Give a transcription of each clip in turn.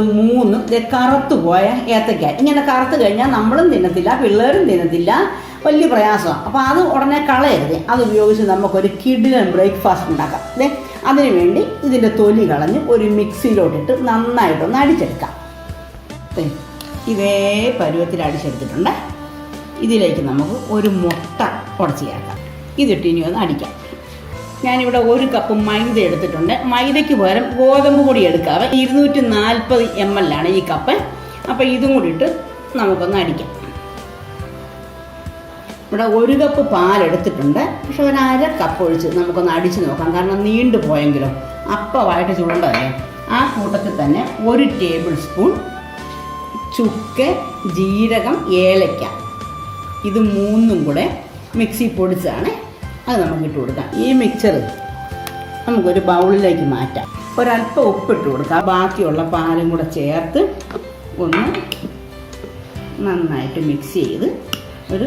മൂന്നും കറുത്തു പോയ ഏത്തക്ക ഇങ്ങനെ കറുത്ത് കഴിഞ്ഞാൽ നമ്മളും തിന്നത്തില്ല പിള്ളേരും തിന്നത്തില്ല. വലിയ പ്രയാസമാണ് അപ്പോൾ അത് ഉടനെ കളയരുത്. അത് ഉപയോഗിച്ച് നമുക്കൊരു കിഡിലൻ ബ്രേക്ക്ഫാസ്റ്റ് ഉണ്ടാക്കാം. അല്ലേ അതിനു വേണ്ടി ഇതിന്റെ തൊലി കളഞ്ഞ് ഒരു മിക്സിയിലോട്ടിട്ട് നന്നായിട്ടൊന്ന് അടിച്ചെടുക്കാം. ഇതേ പരുവത്തിൽ അടിച്ചെടുത്തിട്ടുണ്ട്. ഇതിലേക്ക് നമുക്ക് ഒരു മുട്ട ഉടച്ചു ചേർക്കാം. ഇതിട്ട് ഇനി ഒന്ന് അടിക്കാം. ഞാനിവിടെ ഒരു കപ്പ് മൈദ എടുത്തിട്ടുണ്ട്. മൈദയ്ക്ക് പകരം ഗോതമ്പ് പൊടി എടുക്കാവേ ഇരുന്നൂറ്റി നാൽപ്പത് എം എൽ ആണ് ഈ കപ്പ്. അപ്പോൾ ഇതും കൂടി ഇട്ട് നമുക്കൊന്ന് അടിക്കാം. ഇവിടെ ഒരു കപ്പ് പാൽ എടുത്തിട്ടുണ്ട്. പക്ഷെ ഒരു അര കപ്പ് ഒഴിച്ച് നമുക്കൊന്ന് അടിച്ചു നോക്കാം. കാരണം നീണ്ടു പോയെങ്കിലും അപ്പമായിട്ട് ചുടേണ്ടതല്ലേ? ആ കൂട്ടത്തിൽ തന്നെ ഒരു ടേബിൾ സ്പൂൺ ചുക്ക് ജീരകം ഏലക്ക. ഇത് മൂന്നും കൂടെ മിക്സി പൊടിച്ചാണ് അത് നമുക്ക് ഇട്ട് കൊടുക്കാം. ഈ മിക്സർ നമുക്കൊരു ബൗളിലേക്ക് മാറ്റാം. ഒരല്പം ഉപ്പിട്ട് കൊടുക്കാം. ബാക്കിയുള്ള പാലും കൂടെ ചേർത്ത് ഒന്ന് നന്നായിട്ട് മിക്സ് ചെയ്ത് ഒരു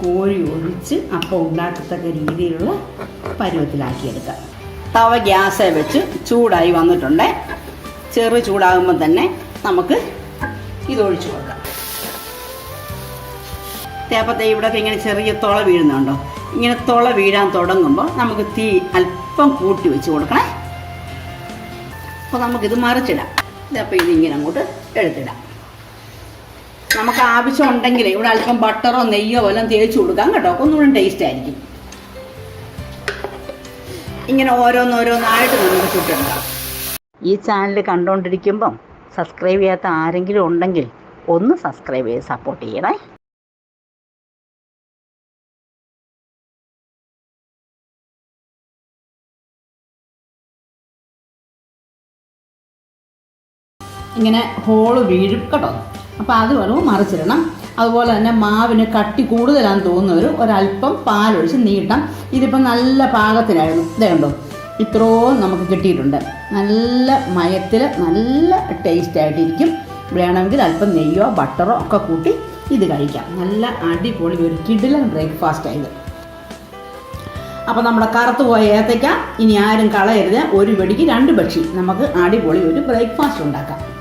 കോഴി ഒഴിച്ച് അപ്പം ഉണ്ടാക്കത്തക്ക രീതിയിലുള്ള പരുവത്തിലാക്കിയെടുക്കാം. തവ ഗ്യാസ് വെച്ച് ചൂടായി വന്നിട്ടുണ്ട്. ചെറു ചൂടാകുമ്പോൾ തന്നെ നമുക്ക് ഇതൊഴിച്ചു കൊടുക്കാം. തേപ്പത്തെ ഇവിടെയൊക്കെ ഇങ്ങനെ ചെറിയ തുള വീഴുന്നുണ്ടോ? ഇങ്ങനെ തുള വീഴാൻ തുടങ്ങുമ്പോൾ നമുക്ക് തീ അല്പം കൂട്ടി വെച്ച് കൊടുക്കണേ. അപ്പോൾ നമുക്കിത് മറിച്ചിടാം. ഇതപ്പോൾ ഇങ്ങനെ അങ്ങോട്ട് എടുത്തിടാം. നമുക്ക് ആവശ്യം ഉണ്ടെങ്കിൽ ഇവിടെ അല്പം ബട്ടറോ നെയ്യോ വല്ലതും തേച്ച് കൊടുക്കാം കേട്ടോ. ഒന്നുകൂടി ടേസ്റ്റ് ആയിരിക്കും. ഇങ്ങനെ ഓരോന്നോരോന്നായിട്ട് നമുക്ക് ചുട്ടെടുക്കാം. ഈ ചാനൽ കണ്ടുകൊണ്ടിരിക്കുമ്പം സബ്സ്ക്രൈബ് ചെയ്യാത്ത ആരെങ്കിലും ഉണ്ടെങ്കിൽ ഒന്ന് സബ്സ്ക്രൈബ് ചെയ്ത് സപ്പോർട്ട് ചെയ്യണേ. ഇങ്ങനെ ഹോൾ വീഴും കേട്ടോ. അപ്പോൾ അത് വേണം മറിച്ചിടണം. അതുപോലെ തന്നെ മാവിന് കട്ടി കൂടുതലാണെന്ന് തോന്നുന്നവർ ഒരല്പം പാലൊഴിച്ച് നീട്ടാം ഇതിപ്പോൾ നല്ല പാകത്തിനായിരുന്നു. ഇതേ കണ്ടോ? ഇത്രയും നമുക്ക് കിട്ടിയിട്ടുണ്ട്. നല്ല മയത്തിൽ നല്ല ടേസ്റ്റ് ആയിട്ടിരിക്കും. വേണമെങ്കിൽ അല്പം നെയ്യോ ബട്ടറോ ഒക്കെ കൂട്ടി ഇത് കഴിക്കാം. നല്ല അടിപൊളി ഒരു കിഡിലൻ ബ്രേക്ക്ഫാസ്റ്റ് ആയത്. അപ്പോൾ നമ്മുടെ കറുത്ത് പോയ ഏത്തയ്ക്ക ഇനി ആരും കളയരുത്. ഒരു വെടിക്ക് രണ്ട് പക്ഷി. നമുക്ക് അടിപൊളി ഒരു ബ്രേക്ക്ഫാസ്റ്റ് ഉണ്ടാക്കാം.